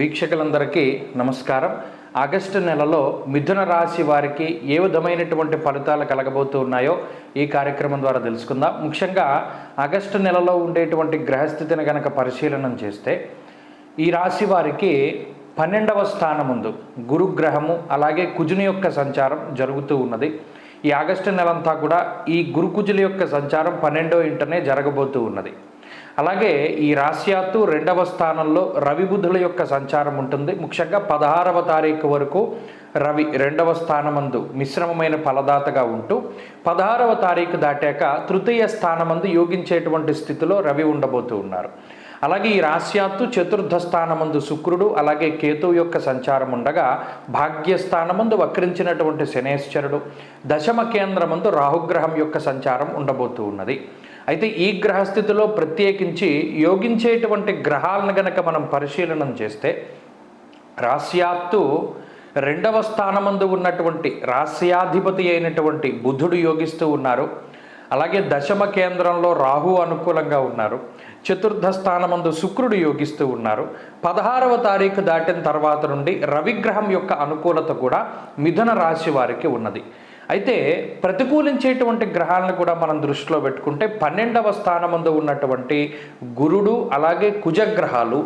వీక్షకులందరికీ నమస్కారం. ఆగస్టు నెలలో మిథున రాశి వారికి ఏ విధమైనటువంటి ఫలితాలు కలగబోతూ ఉన్నాయో ఈ కార్యక్రమం ద్వారా తెలుసుకుందాం. ముఖ్యంగా ఆగస్టు నెలలో ఉండేటువంటి గ్రహస్థితిని కనుక పరిశీలనం చేస్తే ఈ రాశి వారికి పన్నెండవ స్థానముందు గురుగ్రహము అలాగే కుజుని యొక్క సంచారం జరుగుతూ ఉన్నది. ఈ ఆగస్టు నెలంతా కూడా ఈ గురుకుజుల యొక్క సంచారం పన్నెండో ఇంటనే జరగబోతూ ఉన్నది. అలాగే ఈ రాశ్యాత్తు రెండవ స్థానంలో రవి బుధుల యొక్క సంచారం ఉంటుంది. ముఖ్యంగా పదహారవ తారీఖు వరకు రవి రెండవ స్థానమందు మిశ్రమమైన ఫలదాతగా ఉంటూ పదహారవ తారీఖు దాటాక తృతీయ స్థానమందు యోగించేటువంటి స్థితిలో రవి ఉండబోతూ ఉన్నారు. అలాగే ఈ రాశ్యాత్తు చతుర్థ స్థానమందు శుక్రుడు అలాగే కేతువు యొక్క సంచారం ఉండగా భాగ్యస్థానమందు వక్రించినటువంటి శనేశ్వరుడు దశమ కేంద్రమందు రాహుగ్రహం యొక్క సంచారం ఉండబోతూ ఉన్నది. అయితే ఈ గ్రహస్థితిలో ప్రత్యేకించి యోగించేటువంటి గ్రహాలను గనక మనం పరిశీలనం చేస్తే రాస్యాత్తు రెండవ స్థానమందు ఉన్నటువంటి రాస్యాధిపతి అయినటువంటి బుధుడు యోగిస్తూ ఉన్నారు. అలాగే దశమ కేంద్రంలో రాహు అనుకూలంగా ఉన్నారు. చతుర్థ స్థానమందు శుక్రుడు యోగిస్తూ ఉన్నారు. పదహారవ తారీఖు దాటిన తర్వాత నుండి రవిగ్రహం యొక్క అనుకూలత కూడా మిథున రాశి వారికి ఉన్నది. అయితే ప్రతికూలించేటువంటి గ్రహాలను కూడా మనం దృష్టిలో పెట్టుకుంటే పన్నెండవ స్థానమందు ఉన్నటువంటి గురుడు అలాగే కుజగ్రహాలు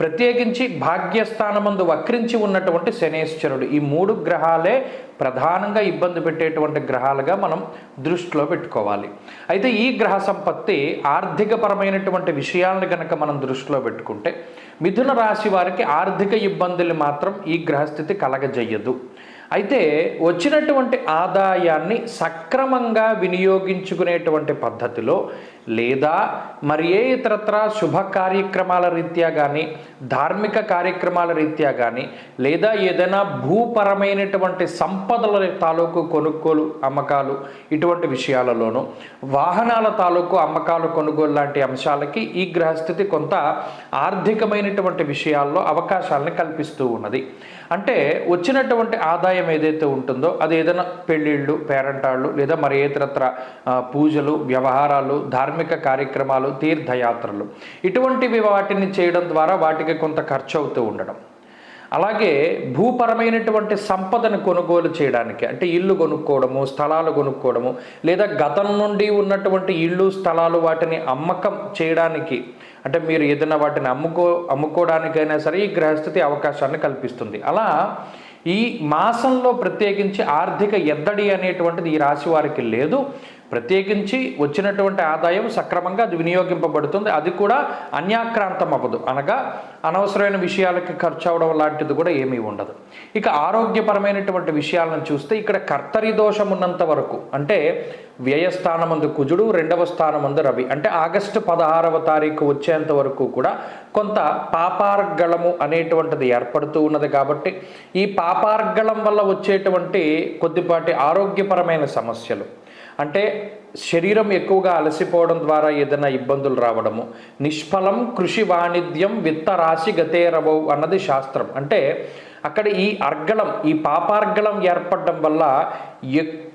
ప్రత్యేకించి భాగ్యస్థానమందు వక్రించి ఉన్నటువంటి శనేశ్వరుడు. ఈ మూడు గ్రహాలే ప్రధానంగా ఇబ్బంది పెట్టేటువంటి గ్రహాలుగా మనం దృష్టిలో పెట్టుకోవాలి. అయితే ఈ గ్రహ సంపత్తి ఆర్థికపరమైనటువంటి విషయాలను కనుక మనం దృష్టిలో పెట్టుకుంటే మిథున రాశి వారికి ఆర్థిక ఇబ్బందులు మాత్రం ఈ గ్రహస్థితి కలగజేయదు. అయితే వచ్చినటువంటి ఆదాయాన్ని సక్రమంగా వినియోగించుకునేటువంటి పద్ధతిలో లేదా మరి ఏ ఇతరత్ర శుభ కార్యక్రమాల రీత్యా కానీ ధార్మిక కార్యక్రమాల రీత్యా కానీ లేదా ఏదైనా భూపరమైనటువంటి సంపదల తాలూకు కొనుగోలు అమ్మకాలు ఇటువంటి విషయాలలోనూ వాహనాల తాలూకు అమ్మకాలు కొనుగోలు లాంటి అంశాలకి ఈ గ్రహస్థితి కొంత ఆర్థికమైనటువంటి విషయాల్లో అవకాశాలను కల్పిస్తూ ఉన్నది. అంటే వచ్చినటువంటి ఆదాయం ఏదైతే ఉంటుందో అది ఏదైనా పెళ్ళిళ్ళు పేరంటాళ్ళు లేదా మరి ఇతరత్ర పూజలు వ్యవహారాలు ధార్మిక కార్యక్రమాలు తీర్థయాత్రలు. ఇటువంటివి వాటిని చేయడం ద్వారా వాటికి కొంత ఖర్చు అవుతూ ఉండడం. అలాగే భూపరమైనటువంటి సంపదను కొనుగోలు చేయడానికి అంటే ఇల్లు కొనుక్కోవడము స్థలాలు కొనుక్కోవడము లేదా గతం నుండి ఉన్నటువంటి ఇళ్ళు స్థలాలు వాటిని అమ్మకం చేయడానికి అంటే మీరు ఏదైనా వాటిని అమ్ముకో అమ్ముకోవడానికైనా సరే ఈ గ్రహస్థితి అవకాశాన్ని కల్పిస్తుంది. అలా ఈ మాసంలో ప్రత్యేకించి ఆర్థిక ఎద్దడి అనేటువంటిది ఈ రాశి వారికి లేదు. ప్రత్యేకించి వచ్చినటువంటి ఆదాయం సక్రమంగా అది వినియోగింపబడుతుంది. అది కూడా అన్యాక్రాంతం అవ్వదు. అనగా అనవసరమైన విషయాలకి ఖర్చు అవడం లాంటిది కూడా ఏమీ ఉండదు. ఇక ఆరోగ్యపరమైనటువంటి విషయాలను చూస్తే ఇక్కడ కర్తరి దోషం ఉన్నంత వరకు అంటే వ్యయస్థానమందు కుజుడు రెండవ స్థానమందు రవి. అంటే ఆగస్టు పదహారవ తారీఖు వచ్చేంత వరకు కూడా కొంత పాపార్గళము అనేటువంటిది ఏర్పడుతూ ఉన్నది కాబట్టి ఈ పాపార్గళం వల్ల వచ్చేటువంటి కొద్దిపాటి ఆరోగ్యపరమైన సమస్యలు అంటే శరీరం ఎక్కువగా అలసిపోవడం ద్వారా ఏదైనా ఇబ్బందులు రావడము. నిష్ఫలం కృషి వాణిజ్యం విత్త రాశి గతేరవవు అన్నది శాస్త్రం. అంటే అక్కడ ఈ అర్గళం ఈ పాపార్గళం ఏర్పడడం వల్ల ఎక్కువ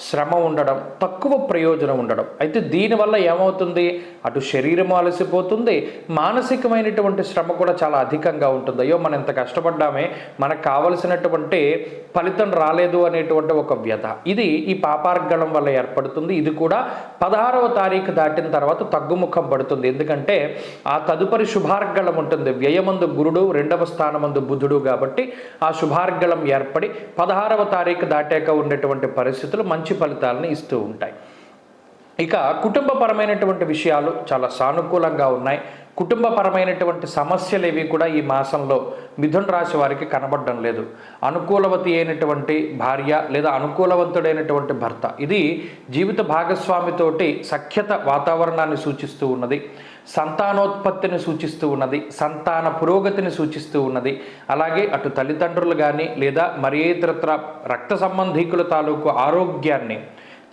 శ్రమ ఉండడం తక్కువ ప్రయోజనం ఉండడం. అయితే దీనివల్ల ఏమవుతుంది? అటు శరీరం అలసిపోతుంది. మానసికమైనటువంటి శ్రమ కూడా చాలా అధికంగా ఉంటుంది. అయ్యో మనం ఎంత కష్టపడ్డామే. మనకు కావలసినటువంటి ఫలితం రాలేదు అనేటువంటి ఒక వ్యధ. ఇది ఈ పాపార్గళం వల్ల ఏర్పడుతుంది. ఇది కూడా పదహారవ తారీఖు దాటిన తర్వాత తగ్గుముఖం పడుతుంది. ఎందుకంటే ఆ తదుపరి శుభార్గళం ఉంటుంది. వ్యయమందు గురుడు రెండవ స్థానమందు బుధుడు కాబట్టి ఆ శుభార్గళం ఏర్పడి పదహారవ తారీఖు దాటాక ఉండేటువంటి పరిస్థితులు మంచి ఫలితాలను ఇస్తూ ఉంటాయి. ఇక కుటుంబపరమైనటువంటి విషయాలు చాలా సానుకూలంగా ఉన్నాయి. కుటుంబపరమైనటువంటి సమస్యలు ఏవి కూడా ఈ మాసంలో మిథున్ రాశి వారికి కనబడడం లేదు. అనుకూలవతి అయినటువంటి భార్య లేదా అనుకూలవంతుడైనటువంటి భర్త. ఇది జీవిత భాగస్వామితోటి సఖ్యత వాతావరణాన్ని సూచిస్తూ ఉన్నది. సంతానోత్పత్తిని సూచిస్తూ ఉన్నది. సంతాన పురోగతిని సూచిస్తూ ఉన్నది. అలాగే అటు తల్లిదండ్రులు కానీ లేదా మరి ఇతరత్ర రక్త సంబంధీకుల తాలూకు ఆరోగ్యాన్ని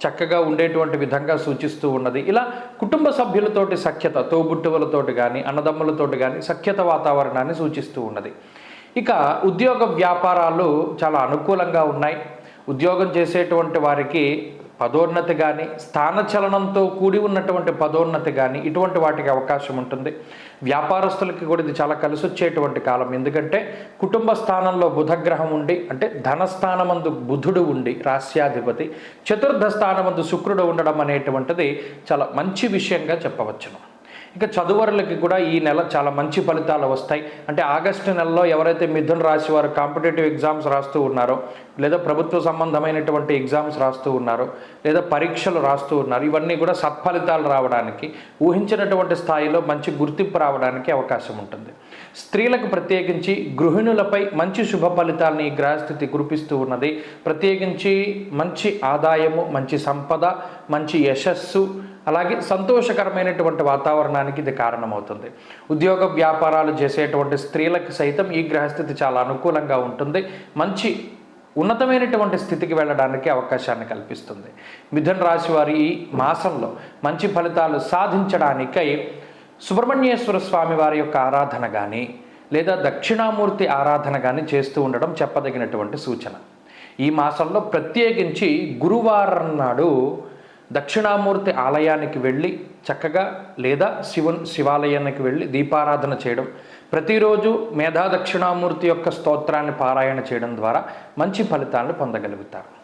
చక్కగా ఉండేటువంటి విధంగా సూచిస్తూ ఉన్నది. ఇలా కుటుంబ సభ్యులతోటి సఖ్యత తోబుట్టువులతోటి కానీ అన్నదమ్ములతోటి కానీ సఖ్యత వాతావరణాన్ని సూచిస్తూ ఉన్నది. ఇక ఉద్యోగ వ్యాపారాలు చాలా అనుకూలంగా ఉన్నాయి. ఉద్యోగం చేసేటువంటి వారికి పదోన్నతి కానీ స్థానచలనంతో కూడి ఉన్నటువంటి పదోన్నతి కానీ ఇటువంటి వాటికి అవకాశం ఉంటుంది. వ్యాపారస్తులకి కూడా ఇది చాలా కలిసి వచ్చేటువంటి కాలం. ఎందుకంటే కుటుంబ స్థానంలో బుధగ్రహం ఉండి అంటే ధనస్థానమందు బుధుడు ఉండి రాస్యాధిపతి చతుర్థ స్థానమందు శుక్రుడు ఉండడం అనేటువంటిది చాలా మంచి విషయంగా చెప్పవచ్చును. ఇక చదువరులకి కూడా ఈ నెల చాలా మంచి ఫలితాలు వస్తాయి. అంటే ఆగస్టు నెలలో ఎవరైతే మిథున రాశి వారు కాంపిటేటివ్ ఎగ్జామ్స్ రాస్తూ ఉన్నారో లేదా ప్రభుత్వ సంబంధమైనటువంటి ఎగ్జామ్స్ రాస్తూ ఉన్నారో లేదా పరీక్షలు రాస్తూ ఉన్నారు ఇవన్నీ కూడా సత్ఫలితాలు రావడానికి ఊహించినటువంటి స్థాయిలో మంచి గుర్తింపు రావడానికి అవకాశం ఉంటుంది. స్త్రీలకు ప్రత్యేకించి గృహిణులపై మంచి శుభ ఫలితాలని ఈ గ్రహస్థితి కురిపిస్తూ ఉన్నది. ప్రత్యేకించి మంచి ఆదాయము మంచి సంపద మంచి యశస్సు అలాగే సంతోషకరమైనటువంటి వాతావరణానికి ఇది కారణమవుతుంది. ఉద్యోగ వ్యాపారాలు చేసేటువంటి స్త్రీలకు సైతం ఈ గ్రహస్థితి చాలా అనుకూలంగా ఉంటుంది. మంచి ఉన్నతమైనటువంటి స్థితికి వెళ్ళడానికి అవకాశాన్ని కల్పిస్తుంది. మిథున రాశి వారి ఈ మాసంలో మంచి ఫలితాలు సాధించడానికై సుబ్రహ్మణ్యేశ్వర స్వామి వారి యొక్క ఆరాధన కానీ లేదా దక్షిణామూర్తి ఆరాధన కానీ చేస్తూ ఉండడం చెప్పదగినటువంటి సూచన. ఈ మాసంలో ప్రత్యేకించి గురువారం నాడు దక్షిణామూర్తి ఆలయానికి వెళ్ళి చక్కగా లేదా శివుని శివాలయానికి వెళ్ళి దీపారాధన చేయడం. ప్రతిరోజు మేధా దక్షిణామూర్తి యొక్క స్తోత్రాన్ని పారాయణ చేయడం ద్వారా మంచి ఫలితాలను పొందగలుగుతారు.